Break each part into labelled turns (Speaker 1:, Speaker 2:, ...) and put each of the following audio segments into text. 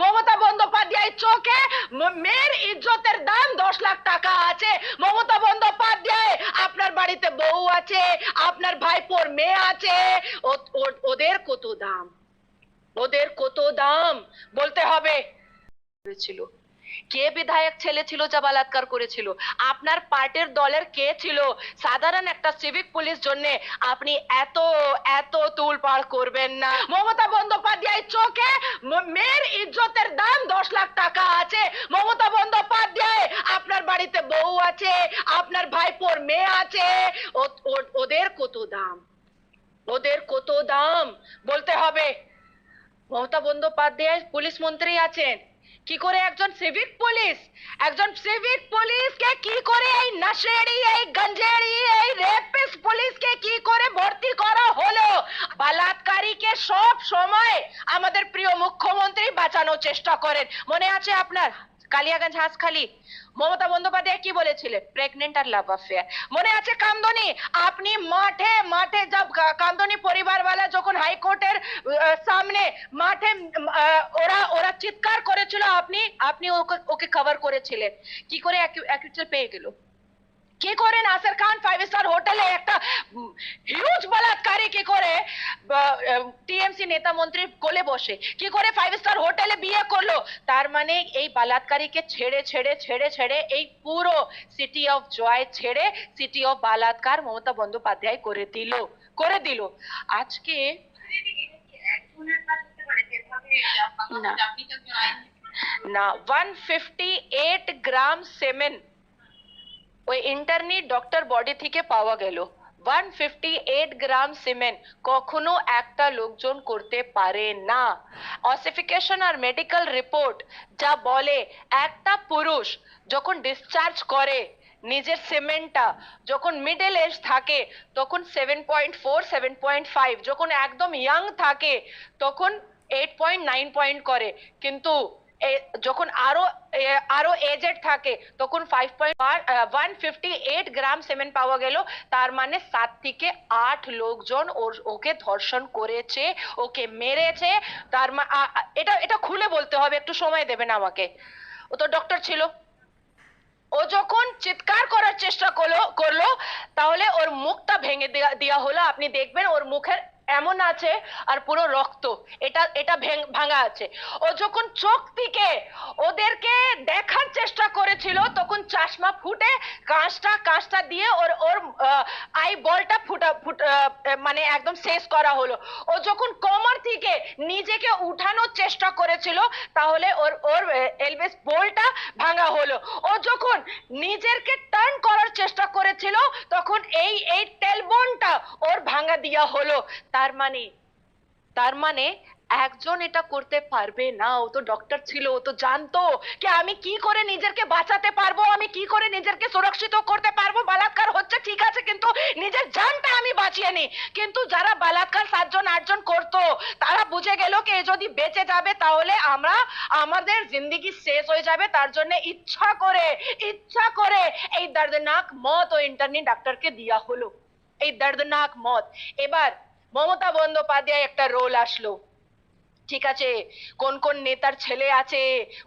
Speaker 1: মমতা বন্দ্যোপাধ্যায়ের চোখে মেয়ের ইজ্জতের দাম দশ লাখ টাকা আছে। মমতা বন্দ্যোপাধ্যায়, আপনার বাড়িতে বউ আছে, আপনার ভাইপোর মেয়ে আছে। ওদের কত দাম? ওদের কত দাম? বলতে হবে। ছিল। কে বিধায়ক ছেলে ছিল যা বলাৎকার করেছিল? আপনার পার্টির দলের কে ছিল? সাধারণ একটা সিভিক পুলিশ জন্য আপনি এত এত তুলপাড় করবেন না। মমতা বন্দ্যোপাধ্যায় চোখে মেয়ের ইজ্জতের দাম দশ লাখ টাকা আছে। মমতা বন্দ্যোপাধ্যায়, আপনার বাড়িতে বউ আছে, আপনার ভাইপোর মেয়ে আছে। ওদের কত দাম? ওদের কত দাম? বলতে হবে। মমতা বন্দ্যোপাধ্যায় পুলিশ মন্ত্রী আছেন। কি করে একজন সিভিক পুলিশ একজন সিভিক পুলিশকে কি করে এই নশেড়ি এই গঞ্জেড়ি, এই রেপিস পুলিশকে কি করে ভর্তি করা হলো? বলাৎকারীকে সব সময় আমাদের প্রিয় মুখ্যমন্ত্রী বাঁচানোর চেষ্টা করেন। মনে আছে আপনার? কালিয়াগঞ্জ হাসখালি। মমতা বন্দ্যোপাধ্যায় কি বলেছিলেন প্রেগনেন্ট আর লাভ অ্যাফেয়ার মনে আছে কামদনি? আপনি মাঠে মাঠে যাব কামদনি পরিবারওয়ালা যখন হাইকোর্টের সামনে মাঠে ওরা ওরা চিৎকার করেছিল, আপনি আপনি ওকে কভার করেছিলেন। কি করে অ্যাকিউজেল পেয়ে গেল? কি করে নাসির খান ফাইভ স্টার হোটেলে একটা হিউজ বলাৎকারী কি করে টিএমসি নেতা মন্ত্রী কোলে বসে কি করে ফাইভ স্টার হোটেলে বিয়ে করল তার মানে এই বলাৎকারীকে ছেড়ে ছেড়ে ছেড়ে ছেড়ে এই পুরো সিটি অফ জয় ছেড়ে সিটি অফ বালাৎকার মমতা বন্দ্যোপাধ্যায় করে দিল করে দিল আজকে না। না one fifty eight gram semen ওই ইন্টারনি ডক্টর বডি থেকে পাওয়া গেল। One fifty eight gram cement কখনো একটা লোকজন করতে পারে না। অসিফিকেশন আর মেডিকেল রিপোর্ট যা বলে একটা পুরুষ যখন ডিসচার্জ করে নিজের সিমেন্টটা যখন মিডল এজ থাকে, তখন seven point four seven point five যখন একদম ইয়াং থাকে, তখন এইট পয়েন্ট নাইন পয়েন্ট করে। কিন্তু যখন আরও আরও এজেড থাকে, তখন five point one fifty eight gram cement পাওয়া গেল। তার মানে সাত থেকে আট লোকজন ওর, ওকে ধর্ষণ করেছে, ওকে মেরেছে। তার এটা এটা খুলে বলতে হবে, একটু সময় দেবেন আমাকে। ও তো ডক্টর ছিল। ও যখন চিৎকার করার চেষ্টা করল করল, তাহলে ওর মুখটা ভেঙে দেওয়া হলো। আপনি দেখবেন ওর মুখের এমন আছে আর পুরো রক্ত, এটা এটা ভাঙা আছে। ও যখন চোখ থেকে ওদেরকে দেখার চেষ্টা করেছিল, তখন চশমা ফুটে কাঁচটা কাঁচটা দিয়ে ওর ওর আই বলটা ফুটা, ফুট মানে একদম শেষ করা হলো। ও যখন কোমর থেকে নিজেকে উঠানোর চেষ্টা করেছিল, তাহলে ওর ওর এলবেস বলটা ভাঙা হলো। ও যখন নিজেরকে টার্ন করার চেষ্টা করেছিল, তখন এই এই টেলবোনটা ওর ভাঙা দিয়া হলো। তার মানে তার মানে একজন এটা করতে পারবে না। ও তো ডক্টর ছিল, ও তো জানতো যে আমি কি করে নিজেকে বাঁচাতে পারব, আমি কি করে নিজেকে সুরক্ষিত করতে পারব। বলাৎকার হচ্ছে, ঠিক আছে, কিন্তু নিজের জানটা আমি বাঁচিয়ে নি কিন্তু যারা বলাৎকার সাতজন, আটজন করতো, তারা বুঝে গেল কি যদি বেঁচে যাবে, তাহলে আমরা আমাদের জিন্দগি শেষ হয়ে যাবে। তার জন্য ইচ্ছা করে ইচ্ছা করে এই দর্দনাক মত ও ইন্টারনি ডাক্তারকে দিয়া হলো। এই দর্দনাক মত। এবার মমতা বন্দ্যোপাধ্যায় একটা রোল আসলো। ঠিক আছে? কোন কোন নেতার ছেলে আছে,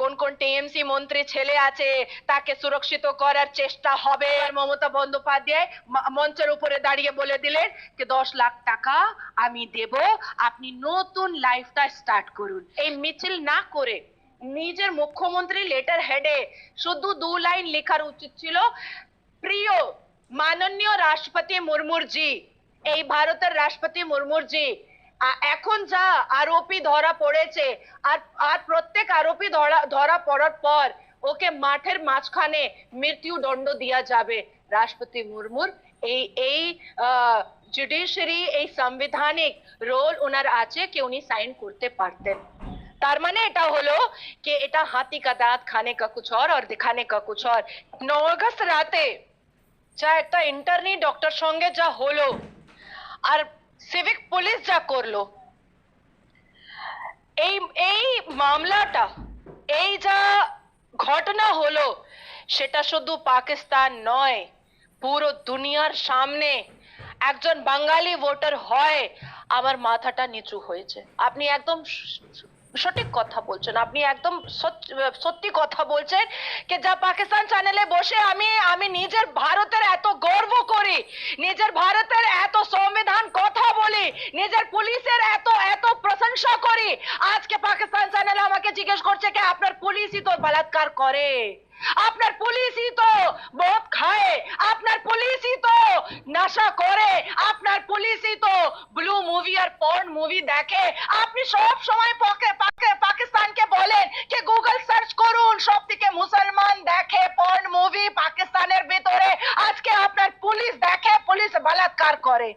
Speaker 1: কোন কোন টিএমসি মন্ত্রী ছেলে আছে, তাকে সুরক্ষিত করার চেষ্টা হবে। আর মমতা বন্দ্যোপাধ্যায় মঞ্চের উপরে দাঁড়িয়ে বলে দিলেন যে, দশ লাখ টাকা আমি দেব, আপনি নতুন লাইফটা স্টার্ট করুন। এই মিছিল না করে নিজের মুখ্যমন্ত্রী লেটার হেডে শুধু দু লাইন লেখার উচিত ছিল, প্রিয়, মাননীয় রাষ্ট্রপতি মুর্মুর জি এই ভারতের রাষ্ট্রপতি মুর্মুরজি এখন যা আরোপি ধরা পড়েছে, আর আর প্রত্যেক আরোপি ধরা ধরা পড়ার পর ওকে মাঠের মাঝখানে মৃত্যুদণ্ড দেওয়া যাবে। রাষ্ট্রপতি মুর্মুর, এই এই জুডিশিয়ারি এই সাংবিধানিক রোল ওনার আছে কে উনি সাইন করতে পারতেন। তার মানে এটা হলো যে এটা হাতি কা দাঁত, খানে কা কুছ অর আর দেখানে কা কুছ অর নয় অগস্ট রাতে যা একটা ইন্টারনি ডক্টর সঙ্গে যা হলো আর সিভিক পুলিশ যা করল, এই এই মামলাটা, এই যা ঘটনা হলো, সেটা শুধু পাকিস্তান নয়, পুরো দুনিয়ার সামনে একজন বাঙালি ভোটার হয়, আমার মাথাটা নিচু হয়েছে। আপনি একদম সঠিক কথা বলছেন। আপনি একদম সত্যি কথা বলছেন যে যা পাকিস্তান চ্যানেলে বসে আমি আমি নিজের ভারতের এত গর্ব করি, নিজের ভারতের এত সংবিধান কথা বলি, নিজের পুলিশের এত এত প্রশংসা করি। আজকে পাকিস্তান চ্যানেল আমাকে জিজ্ঞেস করছে কি আপনার পুলিশই তো বলাৎকার করে। আপনার পুলিশই তো মদ খায়, আপনার পুলিশই তো নেশা করে, আপনার পুলিশই তো ব্লু মুভি আর পর্ন মুভি দেখে। আপনি সব সময় পকে- পাকে- পাকিস্তানকে বলেন যে গুগল সার্চ করুন সব থেকে মুসলমান দেখে পর্ন মুভি পাকিস্তানের ভিতরে। আজকে আপনার পুলিশ দেখে, পুলিশ বলাৎকার করে।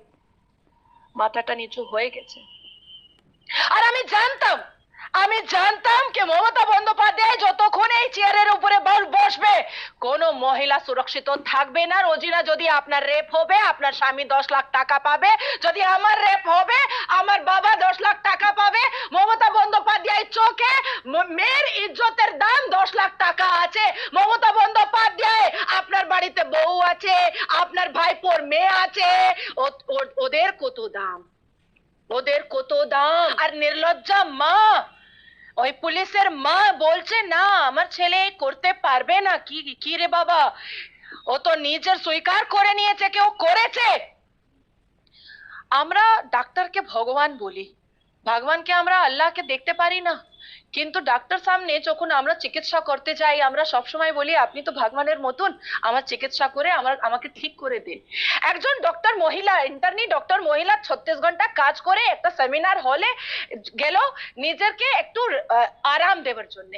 Speaker 1: মাথাটা নিচু হয়ে গেছে। আর আমি জানতাম আমি জানতাম যে মমতা বন্দ্যোপাধ্যায় যতক্ষণ এই চেয়ারের উপরে বস- বসবে, কোনো মহিলা সুরক্ষিত থাকবে না, রোজিনা যদি আপনার রেপ হবে, আপনার স্বামী দশ লাখ টাকা পাবে, যদি আমার রেপ হবে, আমার বাবা দশ লাখ টাকা পাবে, মমতা বন্দ্যোপাধ্যায় চোখে ম- মেয়ের ইজ্জতের দাম দশ লাখ টাকা আছে মমতা বন্দ্যোপাধ্যায় আপনার বাড়িতে বউ আছে আপনার ভাইপোর মেয়ে আছে ও- ও- ওদের কত দাম ওদের কত দাম আর নির্লজ্জা মা ওই পুলিশের মা বলছে না আমার ছেলে এই করতে পারবে না? কি কি রে বাবা? ও তো নিজের স্বীকার করে নিয়েছে, কেউ করেছে? আমরা ডাক্তারকে ভগবান বলি। ভগবানকে আমরা আল্লাহকে দেখতে পারি না। কিন্তু ডাক্তার সামনে যখন আমরা চিকিৎসা করতে যাই, আমরা সবসময় বলি, আপনি তো ভগবানের মতন। আমার চিকিৎসা করে আমার, আমাকে ঠিক করে দিন। একজন ডক্টর মহিলা ইন্টারনি ডক্টর মহিলা ছত্রিশ ঘণ্টা কাজ করে একটা সেমিনার হলে গেল নিজেরকে একটু আরাম দেওয়ার জন্য।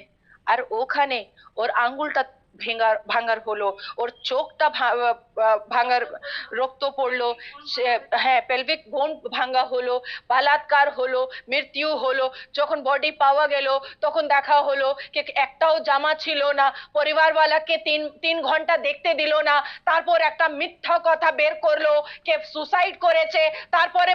Speaker 1: আর ওখানে ওর আঙ্গুলটা ভেঙার, ভাঙার হলো। ওর চোখটা ভাঙার রক্ত পড়ল। হ্যাঁ পেলভিক বোন ভাঙা হলো, বালাৎকার হলো, মৃত্যু হলো। যখন বডি পাওয়া গেল, তখন দেখা হলো যে একটাও জামা ছিল না। পরিবারওয়ালাকে তিন তিন ঘণ্টা দেখতে দিল না। তারপর একটা মিথ্যা কথা বের করল কে সুসাইড করেছে। তারপরে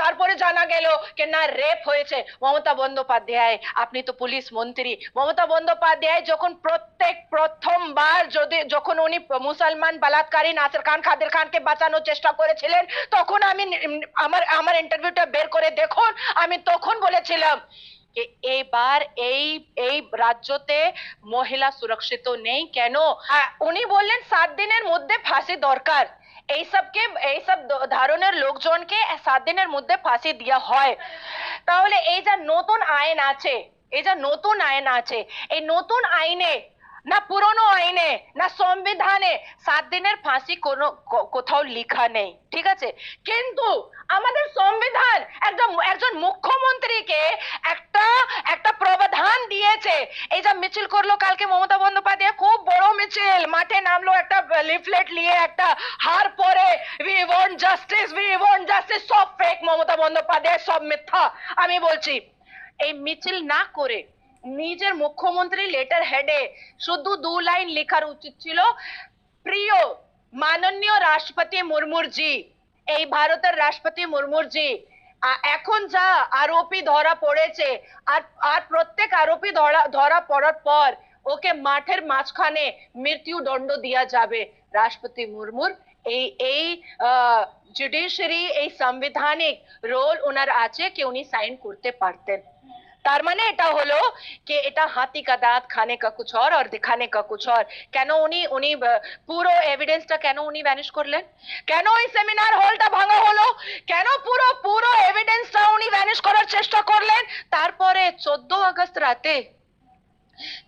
Speaker 1: তারপরে জানা গেল যে না রেপ হয়েছে। মমতা বন্দ্যোপাধ্যায়, আপনি তো পুলিশ মন্ত্রী। মমতা বন্দ্যোপাধ্যায় যখন প্রত্যেক প্রথমবার যদি যখন উনি মুসলমান বালাৎকারী নাসির খান, খাদের খানকে বাঁচানোর চেষ্টা করেছিলেন, তখন আমি আমার আমার ইন্টারভিউটা বের করে দেখুন, আমি তখন বলেছিলাম যে এইবার এই এই রাজ্যতে মহিলা সুরক্ষিত নেই কেন? উনি বললেন, সাত দিনের মধ্যে ফাঁসি দরকার। এইসবকে, এইসব ধরনের লোকজনকে সাত দিনের মধ্যে ফাঁসি দেওয়া হয়। তাহলে এই যা নতুন আইন আছে, এই যা নতুন আইন আছে, এই নতুন আইনে না পুরনো আইনে, না সংবিধানে। সাত দিনের ফাঁসি কোনো কোথাও লেখা নেই, ঠিক আছে? কিন্তু আমাদের সংবিধান একজন একজন মুখ্যমন্ত্রীকে একটা একটা প্রবধান দিয়েছে। এই যা মিছিল করল কালকে মমতা বন্দ্যোপাধ্যায়, খুব বড় মিছিল। মাঠে নামলো একটা লিফলেট নিয়ে, একটা হার পরে we want justice we want justice সব ফেক মমতা বন্দ্যোপাধ্যায়, সব মিথ্যা। আমি বলছি, এই মিছিল না করে নিজের মুখ্যমন্ত্রী লেটার হেডে শুধু দু লাইন লেখার উচিত ছিল, প্রিয় মাননীয় রাষ্ট্রপতি মুর্মুর জি এই ভারতের রাষ্ট্রপতি মুর্মুর জি এখন যা আরোপি ধরা পড়েছে, আর আর প্রত্যেক আরোপি ধরা ধরা পড়ার পর ওকে মাঠের মাঝখানে মৃত্যু দণ্ড দেওয়া যাবে। রাষ্ট্রপতি মুর্মুর, এই এই জুডিশিয়ারি এই সাংবিধানিক রোল ওনার আছে, কি উনি সাইন করতে পারতেন। তার মানে এটা হলো যে এটা হাতি কা দাঁত, খানে কা কুছ অর আর দেখানে কা কুছ অর। কেন উনি উনি পুরো এভিডেন্সটা কেন উনি ভ্যানিশ করলেন? কেন ওই সেমিনার হলটা ভাঙা হলো? কেন পুরো পুরো এভিডেন্সটা উনি ভ্যানিশ করার চেষ্টা করলেন? তারপরে চোদ্দ আগস্ট রাতে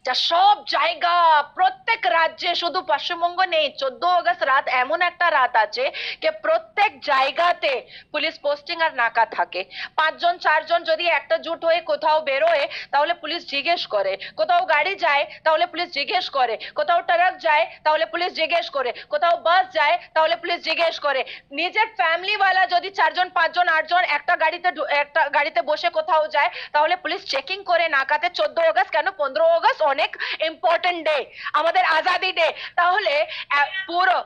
Speaker 1: যা সব জায়গা, প্রত্যেক রাজ্যে শুধু পশ্চিমবঙ্গ নেই, চোদ্দ অগস্ট রাত এমন একটা রাত আছে যে প্রত্যেক জায়গাতে পুলিশ পোস্টিং আর নাকা থাকে। পাঁচজন, চারজন যদি একটা জুট হয়ে কোথাও বেরোয়, তাহলে পুলিশ জিজ্ঞেস করে। কোথাও গাড়ি যায়, তাহলে পুলিশ জিজ্ঞেস করে। কোথাও ট্রাক যায়, তাহলে পুলিশ জিজ্ঞেস করে। কোথাও বাস যায়, তাহলে পুলিশ জিজ্ঞেস করে। নিজের ফ্যামিলিওয়ালা যদি চারজন, পাঁচজন, আটজন একটা গাড়িতে একটা গাড়িতে বসে কোথাও যায়, তাহলে পুলিশ চেকিং করে নাকাতে চোদ্দ আগস্ট কেন পনেরো আগস্ট অনেক ইম্পর্টেন্ট ডে আমাদের আজাদি ডে তাহলে পুরো,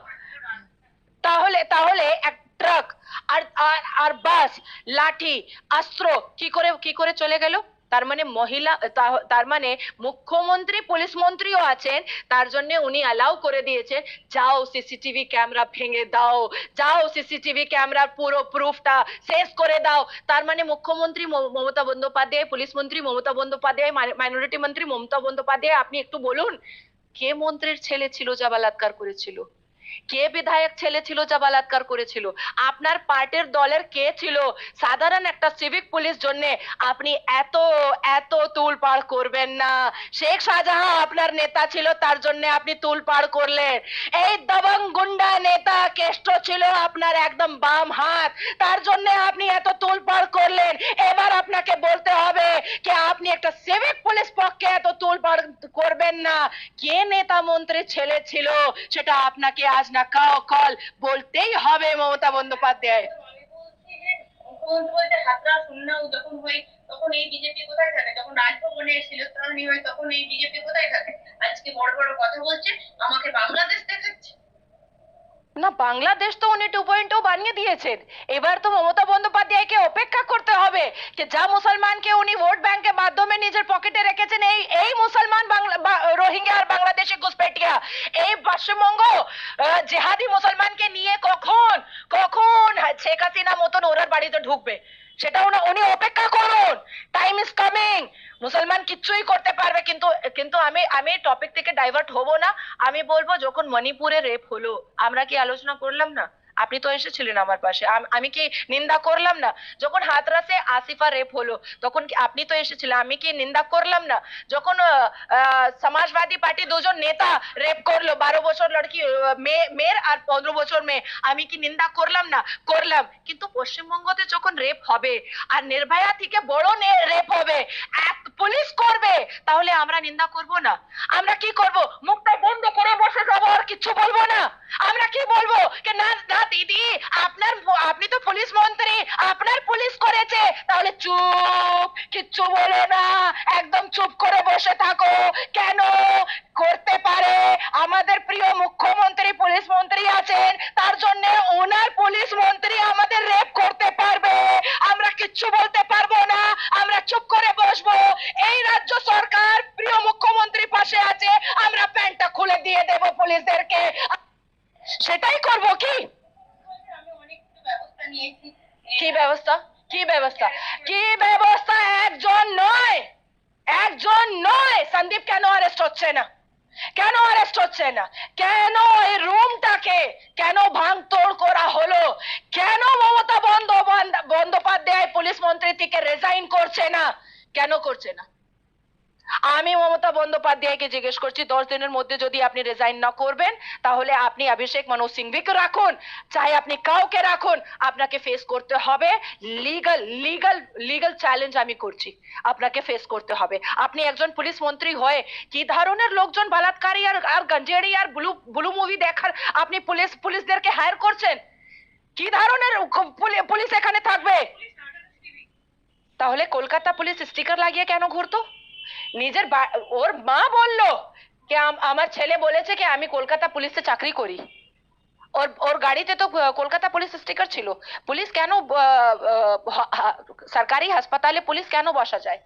Speaker 1: তাহলে তাহলে এক ট্রাক আর আর বাস লাঠি, অস্ত্র, কি করে কি করে চলে গেল? তার মানে মহিলা তার মানে মুখ্যমন্ত্রী, পুলিশ মন্ত্রীও আছেন, তার জন্য উনি অ্যালাউ করে দিয়েছেন, যাও সিসিটিভি ক্যামেরা ভেঙে দাও, যাও সিসিটিভি ক্যামেরার পুরো প্রুফটা শেষ করে দাও। তার মানে মুখ্যমন্ত্রী মমতা বন্দ্যোপাধ্যায়, পুলিশ মন্ত্রী মমতা বন্দ্যোপাধ্যায় মাইনরিটি মন্ত্রী মমতা বন্দ্যোপাধ্যায়, আপনি একটু বলুন, কে মন্ত্রীর ছেলে ছিল যা বলাৎকার করেছিল? কে বিধায়ক ছেলে ছিল যা বলাৎকার করেছিল? আপনার পার্টির দলের কে ছিল? সাধারণ একটা সিভিক পুলিশ জন্য আপনি এত এত তুলপাড় করবেন না। শেখ শাহজাহান আপনার নেতা ছিল, তার জন্য আপনি তুলপাড় করলেন। এই দবং গুন্ডা নেতা কেষ্ট ছিল আপনার একদম বাম হাত। তার জন্য আপনি এত তুলপাড় করলেন। এবার আপনাকে বলতে হবে যে আপনি একটা সিভিক পুলিশ পক্ষে এত তুলপাড় করবেন না। কে নেতা মন্ত্রীর ছেলে ছিল সেটা আপনাকে আজ না, কাও, কল, বলতেই হবে মমতা বন্দ্যোপাধ্যায়।
Speaker 2: মুখ্যমন্ত্রী হাতরা শূন্য যখন হয় তখন এই বিজেপি কোথায় থাকে যখন রাজভবনে শিলস্ত্রানি হয় তখন এই বিজেপি কোথায় থাকে আজকে বড় বড় কথা বলছে, আমাকে বাংলাদেশ দেখাচ্ছে
Speaker 1: না, বাংলাদেশ তো উনি টু পয়েন্ট বানিয়ে দিয়েছেন। এবার তো মমতা বন্দ্যোপাধ্যায়কে অপেক্ষা করতে হবে যে যা মুসলমানকে উনি ভোট ব্যাংকের মাধ্যমে নিজের পকেটে রেখেছেন, এই এই মুসলমান রোহিঙ্গা আর বাংলাদেশি ঘুষপেটিয়া। এই পশ্চিমবঙ্গ জেহাদি মুসলমানকে নিয়ে কখন কখন শেখ হাসিনা মতন ওনার বাড়িতে ঢুকবে? সেটা উনি অপেক্ষা করুন। টাইম ইজ কামিং মুসলমান কিছুই করতে পারবে, কিন্তু কিন্তু আমি আমি টপিক থেকে ডাইভার্ট হব না। আমি বলব, যখন মণিপুরে রেপ হলো, আমরা কি আলোচনা করলাম না? আপনি তো এসেছিলেন আমার পাশে। আমি কি নিন্দা করলাম না? যখন হাতরাসে আসিফা রেপ হলো, তখন কি আপনি তো এসেছিলেন? আমি কি নিন্দা করলাম না? যখন সমাজবাদী পার্টি দুজন নেতা রেপ করল, বারো বছর লড়কি মেয়ে মেয়ের আর পনেরো বছর মেয়ে, আমি কি নিন্দা করলাম না? করলাম। কিন্তু পশ্চিমবঙ্গতে যখন রেপ হবে, আর নির্ভয়া থেকে বড় রেপ হবে, এক পুলিশ করবে, তাহলে আমরা নিন্দা করব না। আমরা কি করব? মুখটা বন্ধ করে বসে যাব, আর কিচ্ছু বলব না। আমরা কি বলব? না দিদি, আপনার আপনি তো পুলিশ মন্ত্রী, আপনার পুলিশ করেছে। তাহলে চুপ, কিচ্ছু বলো না, একদম চুপ করে বসে থাকো। কেন? করতে পারে। আমাদের প্রিয় মুখ্যমন্ত্রী পুলিশ মন্ত্রী আছেন, তার জন্য ওনার পুলিশ মন্ত্রী আমাদের রেপ করতে পারবে। আমরা কিচ্ছু বলতে পারব না, আমরা চুপ করে বসবো। এই রাজ্য সরকার প্রিয় মুখ্যমন্ত্রী পাশে আছে, আমরা প্যান্টটা খুলে দিয়ে দেব পুলিশদেরকে। সেটাই করব কি
Speaker 2: আমি অনেক কিছু ব্যবস্থা নিয়েছি
Speaker 1: কি ব্যবস্থা? কি ব্যবস্থা? কি ব্যবস্থা? একজন নয়। একজন নয়। সন্দীপ কেন অ্যারেস্ট হচ্ছে না? কেন অ্যারেস্ট হচ্ছে না? কেন এই রুমটাকে কেন ভাঙতোড় করা হলো? কেন মমতা বন্দ্যোপাধ্যায় বন্দ্যোপাধ্যায় পুলিশ মন্ত্রী থেকে রেজাইন করছে না? কেন করছে না? আমি মমতা বন্দ্যোপাধ্যায়কে জিজ্ঞেস করছি, দশ দিনের মধ্যে যদি আপনি রেজাইন না করবেন, তাহলে আপনি অভিষেক মনু সিংভিকে রাখুন। চাই আপনি কাউকে রাখুন, আপনাকে ফেস করতে হবে। লিগাল লিগাল লিগাল চ্যালেঞ্জ আমি করছি, আপনাকে ফেস করতে হবে। আপনি একজন পুলিশ মন্ত্রী হয়ে কি ধরনের লোকজন বলাৎকারী আর আর গঞ্জেড়ি আর ব্লু ব্লু মুভি দেখার আপনি পুলিশ, পুলিশদেরকে হায়ার করছেন? কি ধরনের পুলিশ এখানে থাকবে? তাহলে কলকাতা পুলিশ স্টিকার লাগিয়ে কেন ঘুরতো? নিজের ওর মা বলল যে আম- আমার ছেলে বলেছে কি, আমি কলকাতা পুলিশে চাকরি করি। ওর ওর গাড়িতে তো কলকাতা পুলিশ স্টিকার ছিল। পুলিশ কেন সরকারি হাসপাতালে পুলিশ কেন বসা যায়?